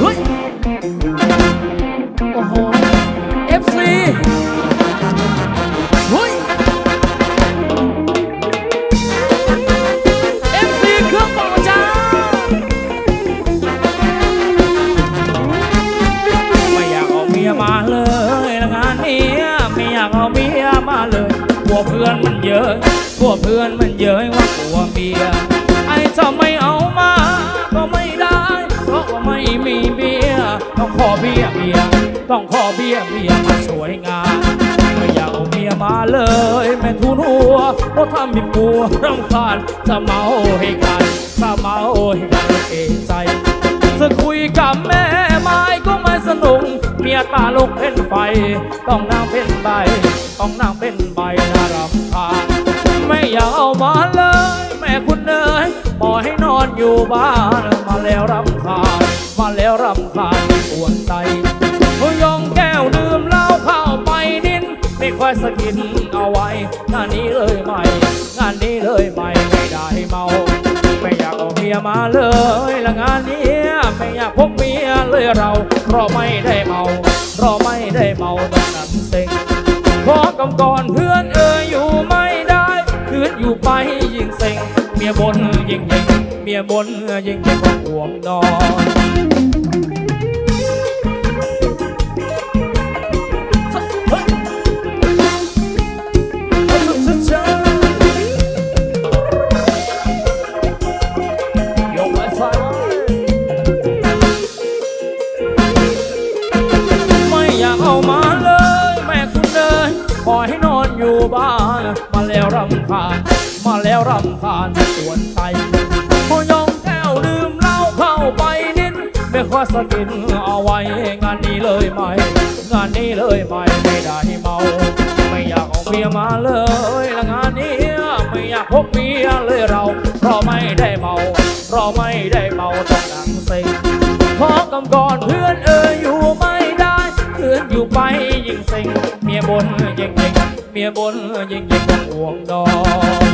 เฮ้ย โอ้โห FC เฮ้ย FC เครื่องเป่าจ้า ไม่อยากเอาเมียมาเลยงานนี้ไม่อยากเอาเมียมาเลย กลัเพื่อนมันเยอะพวกเพื่อนมันเยอะว่ากลัวเมีย เบี้ยเบียต้องขอเบี้ยเบียมาสวยงามไม่อยากเอาเมียมาเลย แม่ทุนหัวเพราะทำให้ปัวรำคาญจะเมาให้กันจะเมาให้กันเองใจจะคุยกับแม่ไม้ก็ไม่สนุกเมียตาลุกเป็นไฟ ต้องนั่งเป็นใบ ต้องนั่งเป็นใบน่ารำคาญไม่อยากเอามาเลย แม่คุณเนยปล่อยให้นอนอยู่บ้านมาแล้วรำคาญ มาแล้วรำคาญปวดใจยองแก้วดื่มเหล้าเข้าไปดินไม่ค่อยสะกินเอาไว้งานนี้เลยไม่ งานนี้เลยไม่ไม่ได้เมาไม่อยากเอาเมียมาเลยละงานนี้ไม่อยากพบเมียเลยเราเพราะไม่ได้เมาเพราะไม่ได้เมาตอนนั้นเซ็งขอกำก่อนเพื่อนเอ่ยอยู่ไม่ได้คืนอยู่ไปยิ่งเซ็งเมียบนยิ่งยิ่ง เมียบนยิ่งยิ่งก็ห่วงนอนไม่อยากเอามาเลยแม่คุณเลยปล่อยให้นอนอยู่บ้านมาแล้วรำคาญ มาแล้วรำคาญปวดใจ พยองแก้วดื่มเหล้าเข้าไปนิดไม่ค่อยสกินเอาไว้งานนี้เลยไหม งานนี้เลยไหมไม่ได้เมา ไม่อยากเอาเมียมาเลยละงานนี้ไม่อยากพบเมียเลยเรา เพราะไม่ได้เมา เพราะไม่ได้เมาต้องนั่งเซ็งขอกำก่อนเพื่อนเอ่ยอยู่ไม่ได้เพื่อนอยู่ไปยิ่งเซ็งเมียบนยิ่งยิ่งเมียบนยิ่งยิ่งต้องห่วงดอน